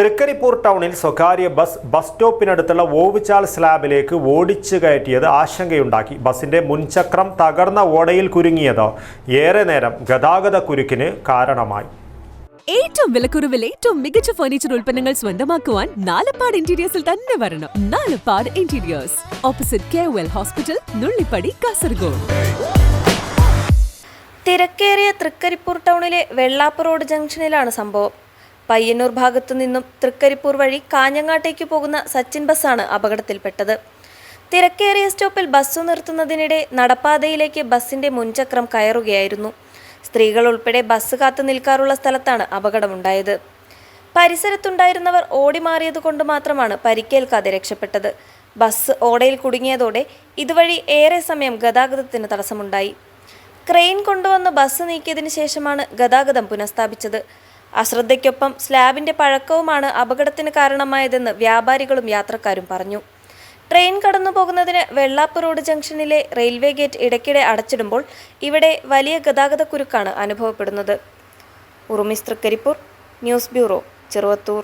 തൃക്കരിപ്പൂർ ടൗണിൽ സ്വകാര്യ bus bus സ്റ്റോപ്പിനടുത്തുള്ള ഓവിച്ചാൽ സ്ലാബിലേക്ക് ഓടിച്ചു കയറ്റിയത് ആശങ്കയുണ്ടാക്കി. ബസിന്റെ മുൻചക്രം തകർന്ന ഓടയിൽ കുരുങ്ങിയത് ഏറെ നേരം ഗതാഗത കുരുക്കിന് കാരണമായി. ഏറ്റവും വിലക്കുറവിൽ ഏറ്റവും മികച്ച ഫർണിച്ചർ ഉൽപ്പന്നങ്ങൾ സ്വന്തമാക്കുവാൻ നാലപ്പാട് ഇന്റീരിയേഴ്സിൽ തന്നെ വരണം. Nalappad interiors opposite K well hospital Nullippady Kasaragod. തിരക്കേറിയ തൃക്കരിപ്പൂർ ടൗണിലെ വെള്ളാപ്പ് റോഡ് ജംഗ്ഷനിലാണ് സംഭവം. പയ്യന്നൂർ ഭാഗത്തു നിന്നും തൃക്കരിപ്പൂർ വഴി കാഞ്ഞങ്ങാട്ടേക്ക് പോകുന്ന സച്ചിൻ ബസ്സാണ് അപകടത്തിൽപ്പെട്ടത്. തിരക്കേറിയ സ്റ്റോപ്പിൽ ബസ് നിർത്തുന്നതിനിടെ നടപ്പാതയിലേക്ക് ബസ്സിന്റെ മുൻചക്രം കയറുകയായിരുന്നു. സ്ത്രീകൾ ഉൾപ്പെടെ ബസ് കാത്തു നിൽക്കാറുള്ള സ്ഥലത്താണ് അപകടമുണ്ടായത്. പരിസരത്തുണ്ടായിരുന്നവർ ഓടി മാറിയത് കൊണ്ട് മാത്രമാണ് പരിക്കേൽക്കാതെ രക്ഷപ്പെട്ടത്. ബസ് ഓടയിൽ കുടുങ്ങിയതോടെ ഇതുവഴി ഏറെ സമയം ഗതാഗതത്തിന് തടസ്സമുണ്ടായി. ക്രെയിൻ കൊണ്ടുവന്ന് ബസ് നീക്കിയതിനു ശേഷമാണ് ഗതാഗതം പുനഃസ്ഥാപിച്ചത്. അശ്രദ്ധയ്ക്കൊപ്പം സ്ലാബിന്റെ പഴക്കവുമാണ് അപകടത്തിന് കാരണമായതെന്ന് വ്യാപാരികളും യാത്രക്കാരും പറഞ്ഞു. ട്രെയിൻ കടന്നു പോകുന്നതിന് വെള്ളാപ്പ് റോഡ് ജംഗ്ഷനിലെ റെയിൽവേ ഗേറ്റ് ഇടയ്ക്കിടെ അടച്ചിടുമ്പോൾ ഇവിടെ വലിയ ഗതാഗത കുരുക്കാണ് അനുഭവപ്പെടുന്നത്. Urumis Trikaripur news bureau Cheruvathur.